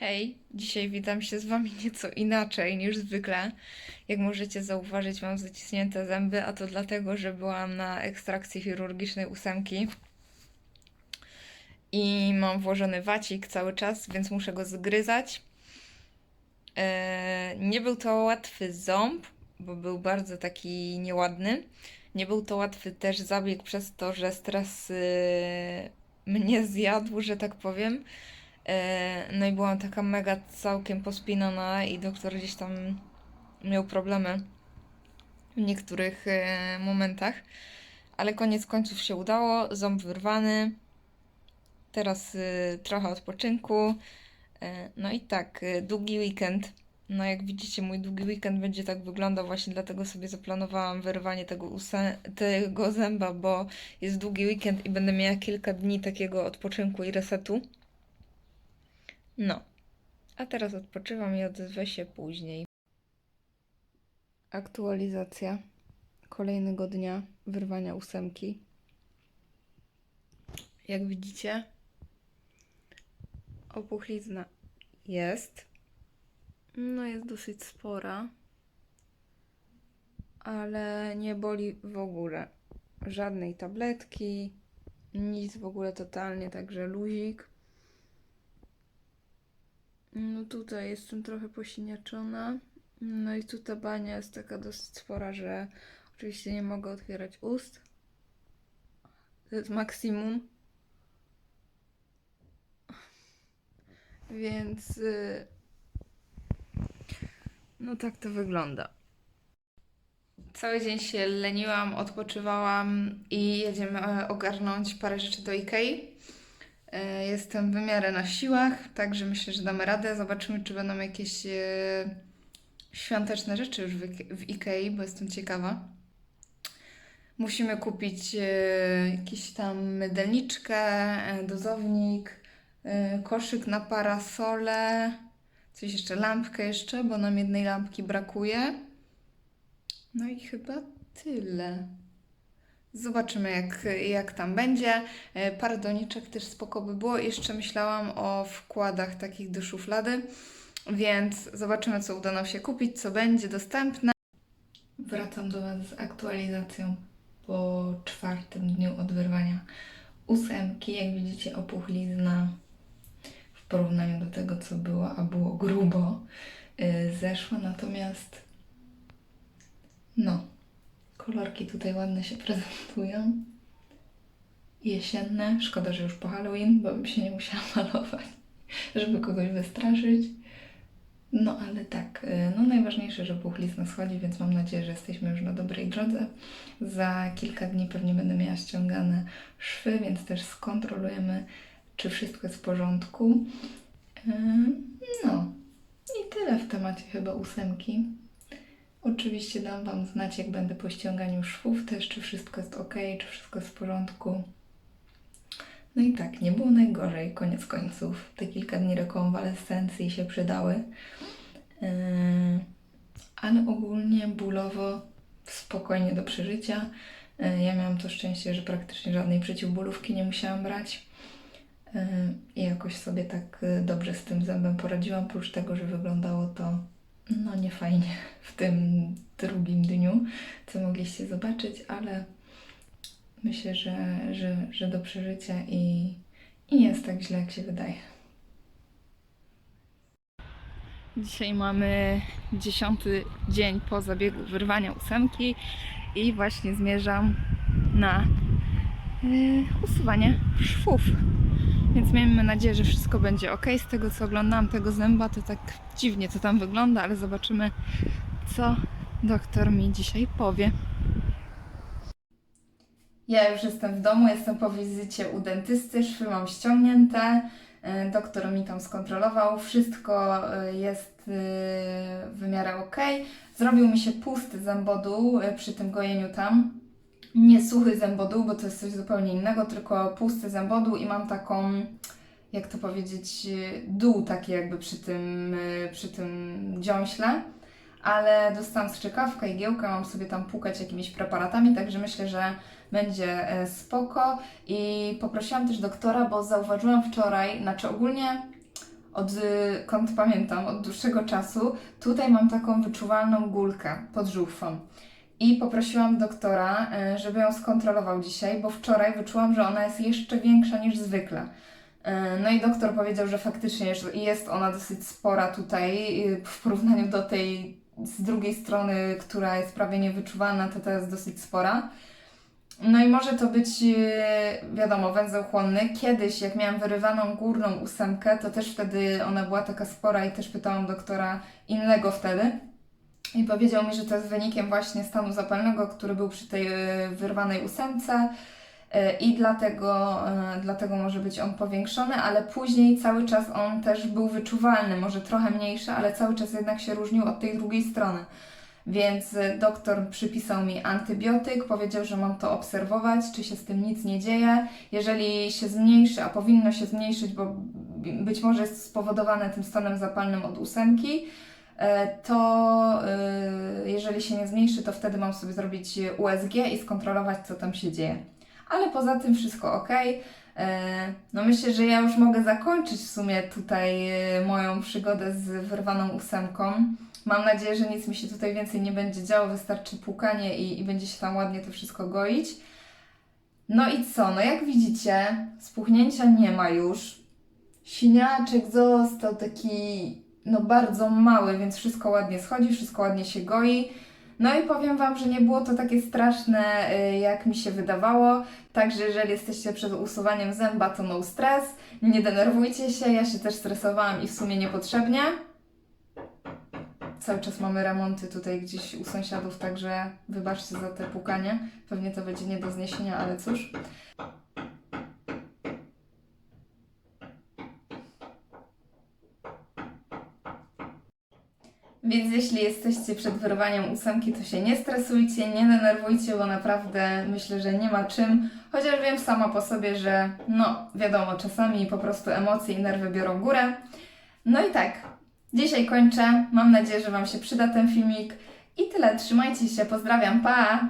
Hej, dzisiaj witam się z Wami nieco inaczej niż zwykle. Jak możecie zauważyć, mam zaciśnięte zęby, a to dlatego, że byłam na ekstrakcji chirurgicznej ósemki i mam włożony wacik cały czas, więc muszę go zgryzać. Eee, nie był to łatwy ząb, bo był bardzo taki nieładny. Nie był to łatwy też zabieg przez to, że stres yy, mnie zjadł, że tak powiem. E, No i byłam taka mega całkiem pospinana i doktor gdzieś tam miał problemy w niektórych e, momentach. Ale koniec końców się udało, ząb wyrwany. Teraz e, trochę odpoczynku. No i tak, długi weekend. No jak widzicie, mój długi weekend będzie tak wyglądał, właśnie dlatego sobie zaplanowałam wyrwanie tego, tego zęba, bo jest długi weekend i będę miała kilka dni takiego odpoczynku i resetu. No, a teraz odpoczywam i odezwę się później. Aktualizacja kolejnego dnia wyrwania ósemki. Jak widzicie, opuchlizna jest. No, jest dosyć spora, ale nie boli w ogóle. Żadnej tabletki, nic w ogóle totalnie, także luzik. No tutaj jestem trochę posiniaczona. No i tu ta bania jest taka dosyć spora, że oczywiście nie mogę otwierać ust. To jest maksimum. Więc y, no tak to wygląda. Cały dzień się leniłam, odpoczywałam i jedziemy e, ogarnąć parę rzeczy do Ikei. E, Jestem w miarę na siłach, także myślę, że damy radę. Zobaczymy, czy będą jakieś e, świąteczne rzeczy już w, Ike- w Ikei, bo jestem ciekawa. Musimy kupić e, jakiś tam mydelniczkę, dozownik, koszyk na parasole, coś jeszcze, lampkę jeszcze, bo nam jednej lampki brakuje. No i chyba tyle. Zobaczymy, jak, jak tam będzie. E, Parę doniczek też spoko by było. Jeszcze myślałam o wkładach takich do szuflady, więc zobaczymy, co uda nam się kupić, co będzie dostępne. Wracam do Was z aktualizacją po czwartym dniu od wyrwania ósemki. Jak widzicie, opuchlizna w porównaniu do tego, co było, a było grubo, e, zeszła. Natomiast no, Kolorki tutaj ładne się prezentują. Jesienne. Szkoda, że już po Halloween, bo bym się nie musiała malować, żeby kogoś wystraszyć. No ale tak, y, no najważniejsze, że puchlizna schodzi, więc mam nadzieję, że jesteśmy już na dobrej drodze. Za kilka dni pewnie będę miała ściągane szwy, więc też skontrolujemy, czy wszystko jest w porządku. Y, No i tyle w temacie chyba ósemki. Oczywiście dam Wam znać, jak będę po ściąganiu szwów też, czy wszystko jest ok, czy wszystko jest w porządku. No i tak, nie było najgorzej, koniec końców. Te kilka dni rekonwalescencji się przydały. Yy, ale ogólnie bólowo spokojnie do przeżycia. Yy, ja miałam to szczęście, że praktycznie żadnej przeciwbólówki nie musiałam brać. Yy, I jakoś sobie tak dobrze z tym zębem poradziłam, oprócz tego, że wyglądało to no nie fajnie w tym drugim dniu, co mogliście zobaczyć, ale myślę, że, że, że do przeżycia i, i nie jest tak źle, jak się wydaje. Dzisiaj mamy dziesiąty dzień po zabiegu wyrwania ósemki i właśnie zmierzam na y, usuwanie szwów. Więc miejmy nadzieję, że wszystko będzie ok. Z tego co oglądałam tego zęba, to tak dziwnie to tam wygląda, ale zobaczymy, co doktor mi dzisiaj powie. Ja już jestem w domu, jestem po wizycie u dentysty, szwy mam ściągnięte. e, Doktor mi tam skontrolował, wszystko e, jest e, w miarę ok. Zrobił mi się pusty zębodół e, przy tym gojeniu tam. Nie suchy zębodół, bo to jest coś zupełnie innego, tylko pusty zębodół i mam taką, jak to powiedzieć, dół taki jakby przy tym, przy tym dziąśle. Ale dostałam strzykawkę i giełkę, mam sobie tam płukać jakimiś preparatami, także myślę, że będzie e, spoko. I poprosiłam też doktora, bo zauważyłam wczoraj, znaczy ogólnie odkąd pamiętam, od dłuższego czasu, tutaj mam taką wyczuwalną gulkę pod żuchwą. I poprosiłam doktora, e, żeby ją skontrolował dzisiaj, bo wczoraj wyczułam, że ona jest jeszcze większa niż zwykle. E, No i doktor powiedział, że faktycznie jest- ona dosyć spora tutaj w porównaniu do tej z drugiej strony, która jest prawie niewyczuwalna, to to jest dosyć spora. No i może to być, e, wiadomo, węzeł chłonny. Kiedyś, jak miałam wyrywaną górną ósemkę, to też wtedy ona była taka spora i też pytałam doktora innego wtedy. I powiedział mi, że to jest wynikiem właśnie stanu zapalnego, który był przy tej e, wyrwanej ósemce e, i dlatego, e, dlatego może być on powiększony, ale później cały czas on też był wyczuwalny, może trochę mniejszy, ale cały czas jednak się różnił od tej drugiej strony. Więc doktor przypisał mi antybiotyk, powiedział, że mam to obserwować, czy się z tym nic nie dzieje. Jeżeli się zmniejszy, a powinno się zmniejszyć, bo być może jest spowodowane tym stanem zapalnym od ósemki, to e, jeżeli się nie zmniejszy, to wtedy mam sobie zrobić USG i skontrolować, co tam się dzieje. Ale poza tym wszystko ok. E, No myślę, że ja już mogę zakończyć w sumie tutaj e, moją przygodę z wyrwaną ósemką. Mam nadzieję, że nic mi się tutaj więcej nie będzie działo, wystarczy płukanie i, i będzie się tam ładnie to wszystko goić. No i co? No jak widzicie, spuchnięcia nie ma już. Siniaczek został taki no bardzo mały, więc wszystko ładnie schodzi, wszystko ładnie się goi. No i powiem Wam, że nie było to takie straszne, y, jak mi się wydawało. Także jeżeli jesteście przed usuwaniem zęba, to no stres. Nie denerwujcie się, ja się też stresowałam i w sumie niepotrzebnie. Cały czas mamy remonty tutaj gdzieś u sąsiadów, także wybaczcie za te pukanie. Pewnie to będzie nie do zniesienia, ale cóż. Więc jeśli jesteście przed wyrwaniem ósemki, to się nie stresujcie, nie denerwujcie, bo naprawdę myślę, że nie ma czym. Chociaż wiem sama po sobie, że no wiadomo, czasami po prostu emocje i nerwy biorą górę. No i tak, dzisiaj kończę. Mam nadzieję, że Wam się przyda ten filmik. I tyle, trzymajcie się, pozdrawiam, pa!